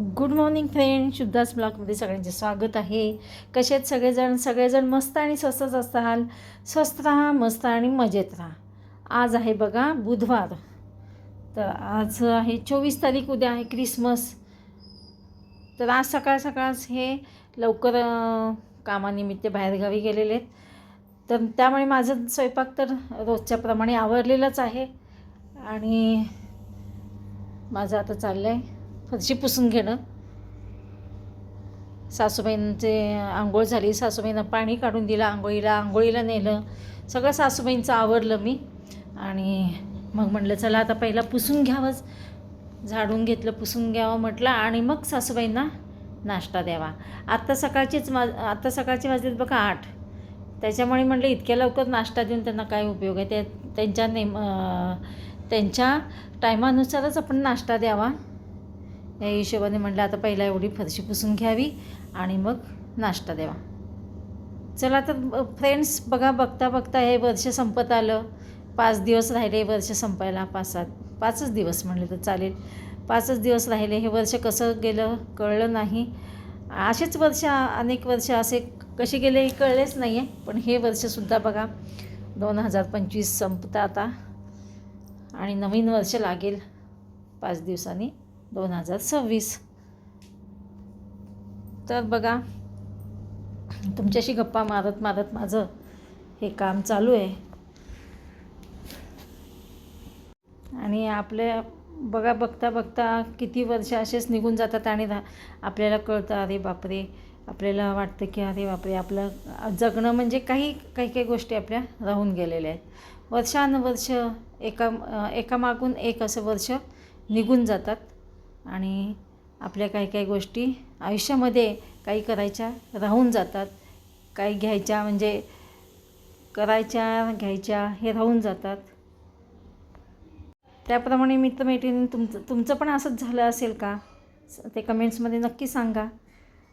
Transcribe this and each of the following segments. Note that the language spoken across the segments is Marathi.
गुड मॉर्निंग फ्रेंड शुद्धास ब्लॉगमध्ये सगळ्यांचे स्वागत आहे. कसे आहेत सगळेजण? सगळेजण मस्त आणि स्वस्तच असताल. स्वस्त राहा मस्त आणि मजेत राहा. आज आहे बघा बुधवार. तर आज आहे चोवीस तारीख उद्या आहे क्रिसमस. तर आज सकाळ सकाळच हे लवकर कामानिमित्त बाहेरगावी गेलेले आहेत. तर त्यामुळे माझं स्वयंपाक तर रोजच्याप्रमाणे आवरलेलंच आहे. आणि माझं आता चाललं आहे फरशी पुसून घेणं. सासूबाईंचे आंघोळ झाली सासूबाईंना पाणी काढून दिलं आंघोळीला आंघोळीला नेलं. सगळं सासूबाईंचं आवरलं मी. आणि मग म्हटलं चला आता पहिला पुसून घ्यावंच. झाडून घेतलं पुसून घ्यावं म्हटलं आणि मग सासूबाईंना नाश्ता द्यावा. आत्ता सकाळचीच मा आत्ता सकाळची वाजलेत बघा आठ. त्याच्यामुळे म्हटलं इतक्या लवकर नाश्ता देऊन त्यांना काय उपयोग आहे? ते त्यांच्या नेम त्यांच्या टायमानुसारच आपण नाश्ता द्यावा. या हिशोबाने म्हटलं आता पहिला एवढी फरशी पुसून घ्यावी आणि मग नाश्ता द्यावा. चला तर फ्रेंड्स बघा बघता बघता हे वर्ष संपत आलं. पाच दिवस राहिले वर्ष संपायला पाच सात पाचच दिवस म्हणले तर चालेल. पाचच दिवस राहिले हे वर्ष कसं गेलं कळलं नाही. असेच वर्ष अनेक वर्ष असे कसे गेले हे कळलेच नाही आहे पण हे वर्षसुद्धा बघा दोन हजार पंचवीस संपतं आता. आणि नवीन वर्ष लागेल पाच दिवसांनी. दोन हजार सव्वीस. तर बघा तुमच्याशी गप्पा मारत मारत माझं हे काम चालू आहे. आणि आपल्या बघा बघता बघता किती वर्ष असेच निघून जातात आणि रा आपल्याला कळतं अरे बापरे आपल्याला वाटतं की अरे बापरे आपलं जगणं म्हणजे काही काही काही गोष्टी आपल्या राहून गेलेल्या आहेत. वर्षानुवर्ष एका एकामागून एक असं वर्ष निघून जातात. आणि आपल्या काही काही गोष्टी आयुष्यामध्ये काही करायच्या राहून जातात. काही घ्यायच्या म्हणजे करायच्या घ्यायच्या हे राहून जातात. त्याप्रमाणे मित्रमैत्रिणी तुमचं तुमचं पण असंच झालं असेल का? ते कमेंट्समध्ये नक्की सांगा.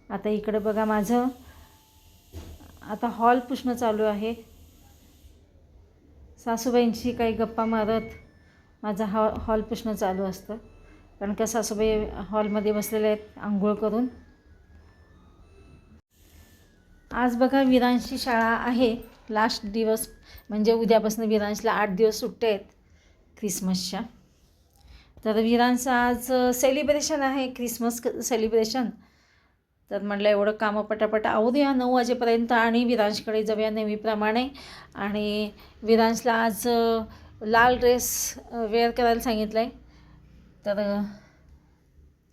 आता इकडं बघा माझं. आता हॉल पुसणं चालू आहे. सासूबाईंशी काही गप्पा मारत माझा हॉ हॉल पुसणं चालू असतं. कारण का सासूबाई हॉलमध्ये बसलेले आहेत आंघोळ करून. आज बघा विरांशी शाळा आहे. लास्ट दिवस म्हणजे उद्यापासून विरांशला आठ दिवस सुट्टे आहेत क्रिसमसच्या. तर विरांचं आज सेलिब्रेशन आहे क्रिसमस सेलिब्रेशन तर म्हटलं एवढं कामं पटापट आवरूया नऊ वाजेपर्यंत आणि विरांशकडे जाऊया नेहमीप्रमाणे. आणि विरांशला आज लाल ड्रेस वेअर करायला सांगितलं आहे तर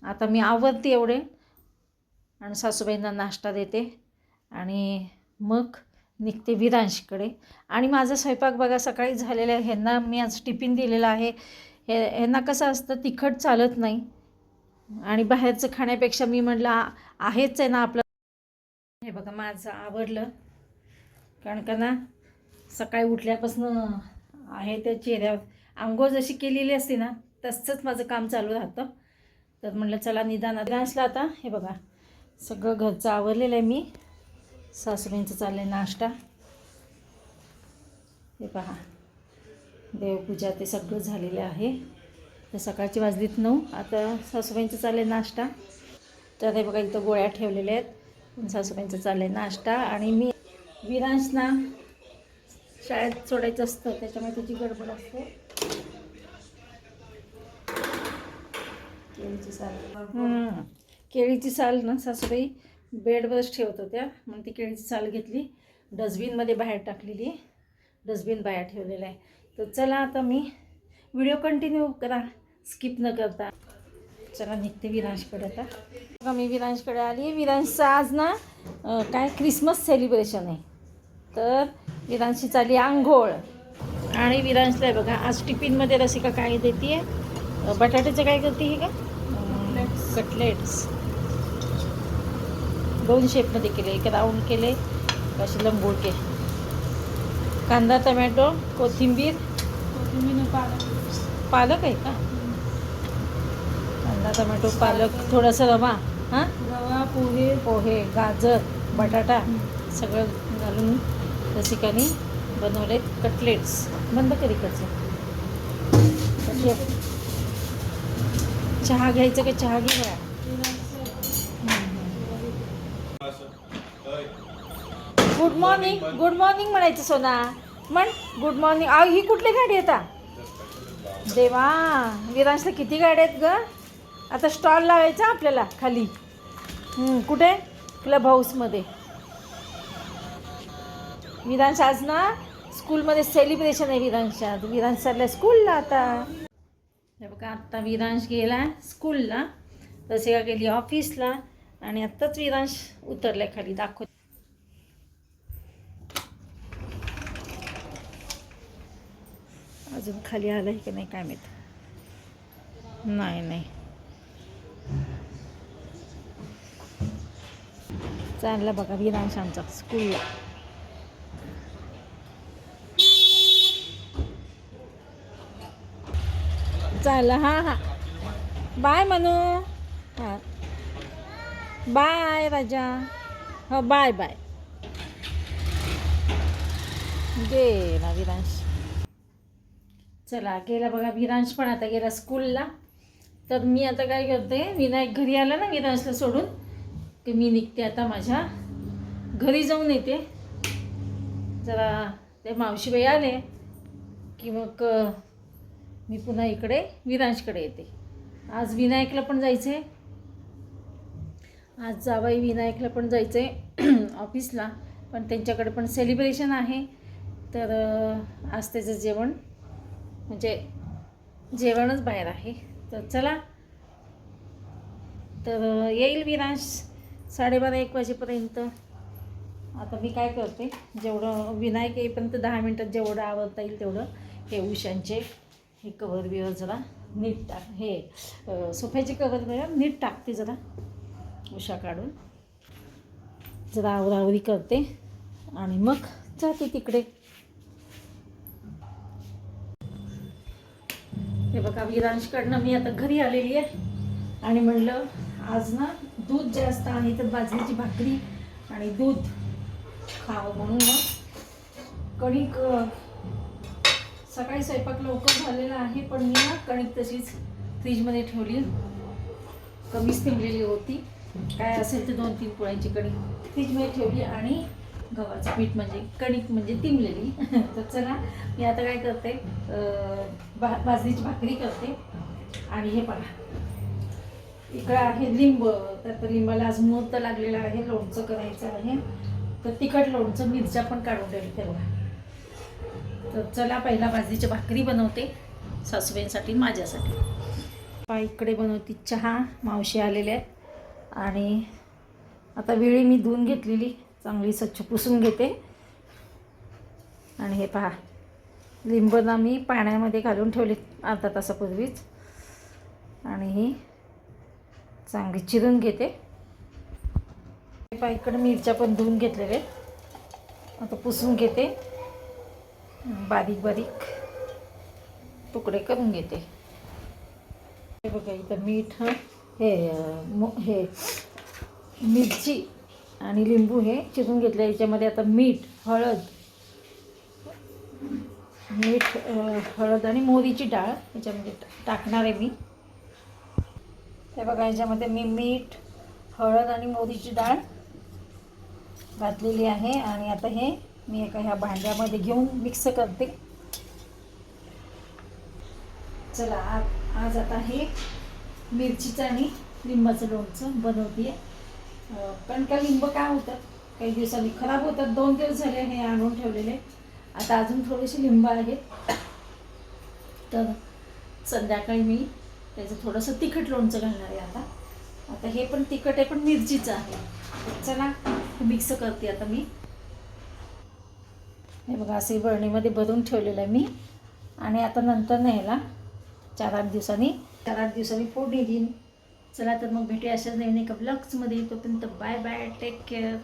आता मी आवरते एवढे आणि सासूबाईंना नाश्ता देते आणि मग निघते विरांशकडे. आणि माझा स्वयंपाक बघा सकाळी झालेला आहे. ह्यांना मी आज टिफिन दिलेला आहे. हे ह्यांना कसं असतं तिखट चालत नाही. आणि बाहेरचं खाण्यापेक्षा मी म्हटलं आ- आहेच आहे ना आपलं. हे बघा माझं आवडलं कारण का ना सकाळी उठल्यापासून आहे त्या चेहऱ्यावर. आंघोळ जशी केलेली असते ना तसंच माझं काम चालू राहतं. तर म्हटलं चला निदान विरांशला आता. हे बघा सगळं घरचं आवरलेलं आहे मी. सासूबाईंचं चाललं आहे नाश्ता. हे पहा देवपूजा ते सगळं झालेलं आहे. तर सकाळची वाजलीत नऊ. आता सासूबाईंचं चाललं आहे नाश्ता. तर हे बघा इथं गोळ्या ठेवलेल्या आहेत. सासूबाईंचं चाललं आहे नाश्ता. आणि मी विरांशना शाळेत सोडायचं असतं त्याच्यामुळे त्याची गडबड असते. केळीची साल. केळीची साल ना सासूबाई बेडवरच ठेवत होत्या. म्हणून ती केळीची साल घेतली. डस्टबिनमध्ये बाहेर टाकलेली. डस्टबिन बाहेर ठेवलेलं आहे. तर चला आता मी व्हिडिओ कंटिन्यू करा. स्किप न करता. चला निघते विरांशकडे आता. बघा मी विरांशकडे आली. विरांशचं आज ना काय क्रिसमस सेलिब्रेशन आहे. तर विरांशी चालली आंघोळ. आणि विरांशला आहे बघा आज टिफिनमध्ये रसिका काय देते आहे बटाट्याचं काय करते हे का? कटलेट्स. दोन शेपमध्ये केले एक राऊंड केले असे लंबोळके कांदा टमॅटो कोथिंबीर. पालक. आहे का? कांदा टमॅटो पालक थोडंसं रवा हां? रवा पोहे. पोहे गाजर बटाटा सगळं घालून रसिकाने बनवले कटलेट्स. बंद करी कसं चहा घ्यायचं का चहा घे गुड मॉर्निंग गुड मॉर्निंग म्हणायचं सोना. म्हण गुड मॉर्निंग अ ही कुठली गाडी आता? देवा विरांशला किती गाड्या आहेत ग? आता स्टॉल लावायचा आपल्याला खाली. कुठे? क्लब हाऊसमध्ये विरांश आज ना स्कूलमध्ये सेलिब्रेशन आहे विरांशात विरांश चाललाय स्कूलला आता. बघा आत्ता विरांश गेला स्कूलला. रसिका गेली ऑफिसला आणि आत्ताच विरांश उतरलाय खाली दाखव. अजून खाली आलं आहे की नाही काय माहीत? नाही नाही. चालला बघा विरांश आमचा स्कूलला. चालला हां हां. बाय मनू. हां. बाय राजा. हो बाय बाय. गेला विरांश. चला गेला बघा विरांश पण आता गेला स्कूलला. तर मी आता काय करते विनायक घरी आला ना विरांशला सोडून की मी निघते आता माझ्या घरी जाऊन येते. जरा ते मावशीबाई आले की मग मी पुन्हा इकडे विरांशकडे येते. आज विनायकला पण जायचं आहे आज जावाई विनायकला पण जायचं आहे ऑफिसला पण त्यांच्याकडे पण सेलिब्रेशन आहे. तर आज त्याचं जेवण म्हणजे जेवणच बाहेर आहे. तर चला. तर येईल विनाश साडेबारा एक वाजेपर्यंत. आता मी काय करते जेवढं विनायक येईपर्यंत दहा मिनटात जेवढं आवडता येईल तेवढं हे उशांचे हे कवर बिवर जरा नीट टाक. हे सोफ्याची कवर बिवर नीट टाकते जरा. उशा काढून. जरा आवरावरी करते. आणि मग जाते तिकडे. हे बघा विरांशकडनं मी आता घरी आलेली आहे. आणि म्हणलं आज ना दूध जास्त आहे तर बाजरीची भाकरी आणि दूध खावं म्हणून मग कणिक सकाळी स्वयंपाक लवकर झालेला आहे पण मी ना कणिक तशीच फ्रीजमध्ये ठेवली. कमीच ठेवलेली होती. काय असेल ते दोन तीन पोळ्यांची कणिक फ्रीजमध्ये ठेवली आणि गव्हाचं पीठ म्हणजे कणिक म्हणजे तिमलेली. तर चला मी आता काय करते भा बा बाजरीची भाकरी करते. आणि हे पहा. इकडं आहे लिंब तर लिंबाला आज मुहूर्त लागलेला आहे लोणचं करायचं आहे. तर तिखट लोणचं मिरच्या पण काढून ठेवली तेव्हा तर चला पहिला बाजरीची भाकरी बनवते सासूबाईंसाठी माझ्यासाठी. पा इकडे बनवते चहा मावशी आलेले आहेत. आणि आता वेळी मी धुवून घेतलेली चांगली स्वच्छ पुसून घेते. आणि हे पहा लिंबना मी पाण्यामध्ये घालून ठेवले अर्धा तासापूर्वीच. आणि ही चांगली चिरून घेते. हे पहा इकडे मिरच्या पण धुवून घेतलेल्या आहेत. आता पुसून घेते. बारीक बारीक तुकडे करून घेते. हे बघा इथं मीठ हे मो हे मिरची आणि लिंबू हे चिरून घेतलं. याच्यामध्ये आता मीठ हळद मीठ हळद आणि मोहरीची डाळ याच्यामध्ये टाकणार आहे मी. हे बघा याच्यामध्ये मी मीठ हळद आणि मोहरीची डाळ घातलेली आहे. आणि आता हे मी एका ह्या भांड्यामध्ये घेऊन मिक्स करते. चला आज आज आता हे मिरचीचं आणि लिंबाचं लोणचं बनवते कारण का लिंब काय होतं? काही दिवसांनी खराब होतात. दोन दिवस झाले हे आणून ठेवलेले. आता अजून थोडेसे लिंब आहेत. तर संध्याकाळी मी त्याचं थोडंसं तिखट लोणचं घालणार आहे आता. आता हे पण तिखट आहे पण मिरचीचं आहे. चला मिक्स करते आता मी. हे बघा असे बरणीमध्ये भरून ठेवलेलं आहे मी. आणि आता नंतर नाही ह्याला चार आठ दिवसांनी चार आठ दिवसांनी फोडणी देईन. चला तर मग भेटूया अशाच नवीन एका ब्लॉग्समध्ये तोपर्यंत बाय बाय टेक केअर